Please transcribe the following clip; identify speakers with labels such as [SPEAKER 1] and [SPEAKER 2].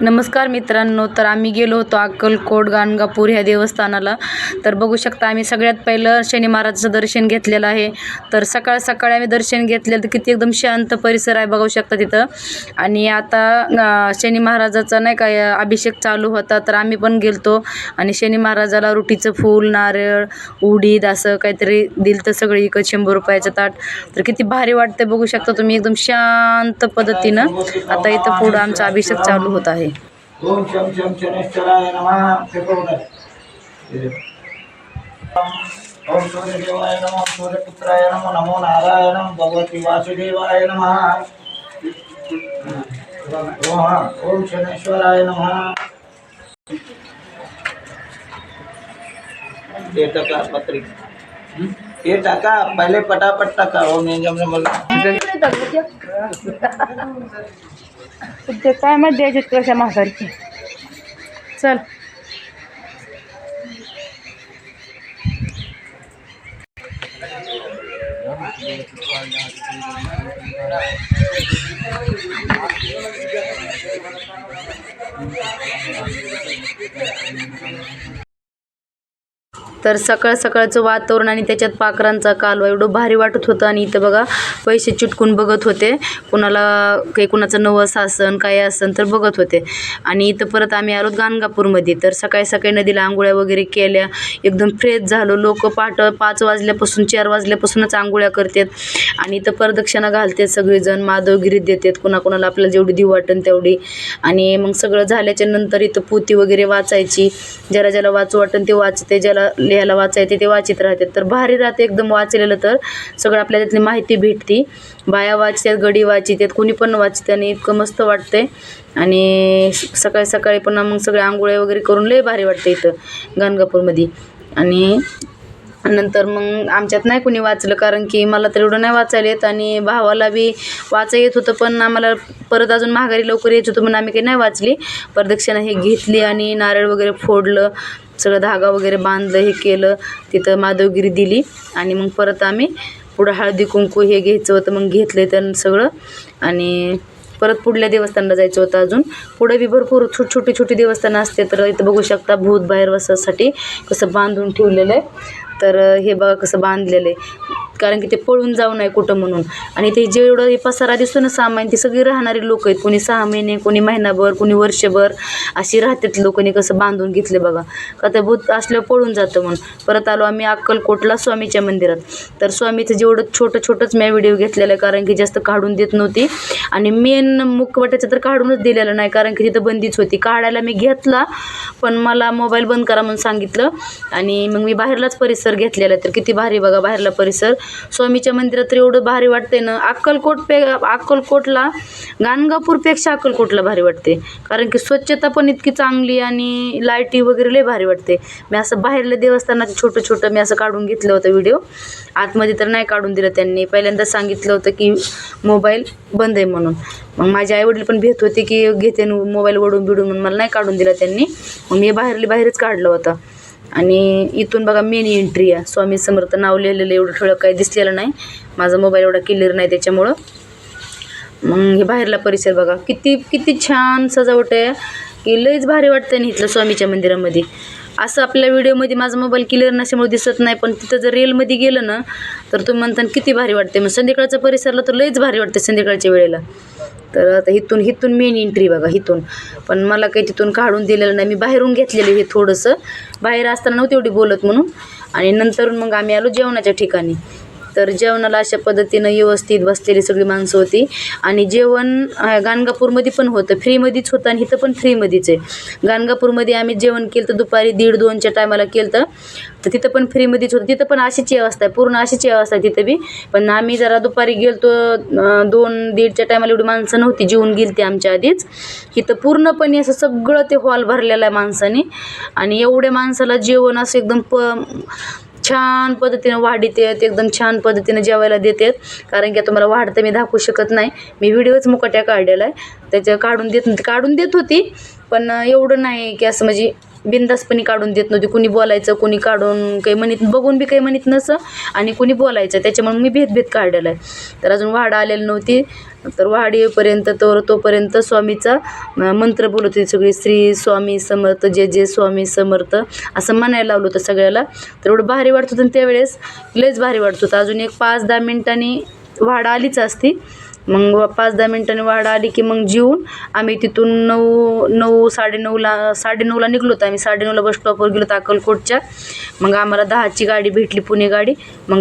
[SPEAKER 1] नमस्कार मित्रांनो तर आम्ही गेलो होतो अक्कलकोट गाणगापूर ह्या देवस्थानाला. तर बघू शकता आम्ही सगळ्यात पहिलं शनी महाराजाचं दर्शन घेतलेलं आहे. तर सकाळ सकाळी आम्ही दर्शन घेतलेलं तर किती एकदम शांत परिसर आहे बघू शकता तिथं. आणि आता शनी महाराजाचा नाही काय अभिषेक चालू होता तर आम्ही पण गेलतो. आणि शनी महाराजाला रुटीचं फूल नारळ उडीद असं काहीतरी दिलं तर सगळं इकत शंभर रुपयाचं ताट. तर किती भारी वाटतं बघू शकता तुम्ही एकदम शांत पद्धतीनं. आता इथं पुढं आमचा अभिषेक चालू होत आहे.
[SPEAKER 2] ओम शम शम शनेश्वराय नमः ओम सूर्यदेवाय नमः सूर्यपुत्राय नमो नमो नारायण भगवती वासुदेवाय नमः। ओम ओम शनेश्वराय नमः। ये टाका पत्रिक ये टाका पहले पटापट टाका ओम
[SPEAKER 1] ते काय मग द्यायचे कशा म्हातारची चल. तर सकाळ सकाळचं वातावरण आणि त्याच्यात पाखरांचा कालवा एवढं भारी वाटत होतं आणि इथं बघा पैसे चिटकून बघत होते. कुणाला काही कुणाचं नवस आसन काय आसन तर बघत होते. आणि इथं परत आम्ही आलो गाणगापूरमध्ये. तर सकाळी सकाळी नदीला आंघोळ्या वगैरे केल्या. एकदम फ्रेश झालो. लोक पाट पाच वाजल्यापासून चार वाजल्यापासूनच आंघोळ्या करतात. आणि इथं प्रदक्षिणा घालतात सगळेजण. माधवगिरी देतात. कुणाकुणाला आपल्याला जेवढी दिव वाटन तेवढी. आणि मग सगळं झाल्याच्यानंतर इथं पोती वगैरे वाचायची. ज्याला ज्याला वाचू वाटन ते वाचते. ज्याला लिहायला वाचायचे ते वाचित राहतात. तर भारी राहते एकदम वाचलेलं तर. सगळं आपल्याला त्यातली माहिती भेटते. बाया वाचतात गडी वाचितात कोणी पण वाचते आणि इतकं मस्त वाटते आणि सकाळी सकाळी पण मग सगळे आंघोळ्या वगैरे करून लय भारी वाटते इथं गाणगापूरमध्ये. आणि नंतर मग आमच्यात नाही कोणी वाचलं कारण की मला तर एवढं नाही वाचायला येत आणि भावाला बी वाचा येत होतं पण आम्हाला परत अजून महागारी लवकर येत होतं म्हणून आम्ही काही नाही वाचली. प्रदक्षिणा हे घेतली आणि नारळ वगैरे फोडलं. सगळं धागा वगैरे बांधलं हे केलं. तिथं माधवगिरी दिली. आणि मग परत आम्ही पुढं हळदी कुंकू हे घ्यायचं होतं मग घेतलं तर सगळं. आणि परत पुढल्या देवस्थानला जायचं होतं अजून. पुढे बी भरपूर छोट छोटी छोटी देवस्थानं असते तर इथं बघू शकता भूत बाहेर वसासाठी कसं बांधून ठेवलेलं आहे. तर हे बघा कसं बांधलेलं आहे. कारण की ते पळून जाऊ नये कुठं म्हणून. आणि ते जेवढं हे पसारा दिसतो ना सामान ती सगळी राहणारी लोक आहेत. कोणी सहा महिने कोणी महिनाभर कोणी वर्षभर अशी राहतात लोकांनी कसं बांधून घेतले बघा. का ते भूत असल्यावर पळून जातं म्हणून. परत आलो आम्ही अक्कलकोटला स्वामीच्या मंदिरात. तर स्वामीचं जेवढं छोटं छोटंच मी व्हिडिओ घेतलेला आहे कारण की जास्त काढून देत नव्हती. आणि मेन मुखवट्याचं तर काढूनच दिलेलं नाही कारण की तिथं बंदीच होती. काढायला मी घेतला पण मला मोबाईल बंद करा म्हणून सांगितलं. आणि मग मी बाहेरलाच परिसर घेतलेला तर किती भारी बघा बाहेरला परिसर. स्वामीच्या मंदिरात तर एवढं भारी वाटते ना. अक्कलकोट पे अक्कलकोटला गाणगापूरपेक्षा अक्कलकोटला भारी वाटते. कारण की स्वच्छता पण इतकी चांगली आणि लाईटी वगैरे लय भारी वाटते. मी असं बाहेरल्या देवस्थानाचं छोटं छोटं मी असं काढून घेतलं होतं व्हिडिओ आतमध्ये तर नाही काढून दिलं त्यांनी. पहिल्यांदा सांगितलं होतं की मोबाईल बंद आहे म्हणून. मग माझे आईवडील पण भेट होते की घेते मोबाईल ओढून बिडून म्हणून मला नाही काढून दिला त्यांनी. मग मी बाहेरली बाहेरच काढलं होतं. आणि इथून बघा मेन एंट्री आहे. स्वामी समर्थ नाव लिहिलेलं एवढं ठळक काही दिसलेलं नाही. माझा मोबाईल एवढा क्लिअर नाही त्याच्यामुळं. मग हे बाहेरला परिसर बघा. किती किती छान सजावट आहे. की लईच भारी वाटतं ना इथलं स्वामीच्या मंदिरामध्ये. असं आपल्या व्हिडिओमध्ये माझा मोबाईल क्लिअर नसल्यामुळे दिसत नाही. पण तिथं जर रिअलमध्ये गेलं ना तर तुम्ही म्हणता किती भारी वाटते मग संध्याकाळच्या परिसरला तर लईच भारी वाटते संध्याकाळच्या वेळेला. तर आता इथून इथून मेन एंट्री बघा इथून. पण मला काही तिथून काढून दिलेलं नाही. मी बाहेरून घेतलेलं हे थोडंसं. बाहेर असताना नव्हती एवढी बोलत म्हणून. आणि नंतर मग आम्ही आलो जेवणाच्या ठिकाणी. तर जेवणाला अशा पद्धतीनं व्यवस्थित बसलेली सगळी माणसं होती. आणि जेवण गाणगापूरमध्ये पण होतं. फ्रीमध्येच होतं आणि इथं पण फ्रीमध्येच आहे. गाणगापूरमध्ये आम्ही जेवण केलं तर दुपारी दीड दोनच्या टायमाला केलं तर तर तिथं पण फ्रीमध्येच होतं. तिथं पण अशीच व्यवस्था आहे. पूर्ण अशीच व्यवस्था आहे तिथं बी. पण आम्ही जरा दुपारी गेलतो दोन दीडच्या टायमाला एवढी माणसं नव्हती. जेवून गेली ती आमच्या आधीच. इथं पूर्णपणे असं सगळं ते हॉल भरलेलं आहे माणसाने. आणि एवढ्या माणसाला जेवण असं एकदम प छान पद्धतीनं वाढीत आहेत एकदम छान पद्धतीनं जेवायला देतात कारण की आता मला वाढतं मी दाखवू शकत नाही. मी व्हिडिओच मुकाट्या काढलेला आहे. त्याच्या काढून देत काढून देत होती पण एवढं नाही की असं म्हणजे बिंदासपणी काढून देत नव्हती. कुणी बोलायचं कुणी काढून काही म्हणत बघून बी काही म्हणत नसं आणि कुणी बोलायचं. त्याच्यामुळे मी भेदभेद काढलेला आहे. तर अजून वाढ आलेली नव्हती. तर वाढ येईपर्यंत तर तोपर्यंत स्वामीचा मंत्र बोलत होती सगळी श्री स्वामी समर्थ जे जे स्वामी समर्थ असं म्हणायला लावलं होतं सगळ्याला. तर एवढं भारी वाटत होतं आणि त्यावेळेस. लयच भारी वाटत होतं. अजून एक पाच दहा मिनिटांनी वाढ आलीच असती. मग पाच दहा मिनटांनी वाढ आली की मग जेवून आम्ही तिथून नऊ नऊ साडेनऊला साडेनऊला निघलो होतो. आम्ही साडेनऊला बस स्टॉपवर गेलो होतो अक्कलकोटच्या. मग आम्हाला दहाची गाडी भेटली पुणे गाडी. मग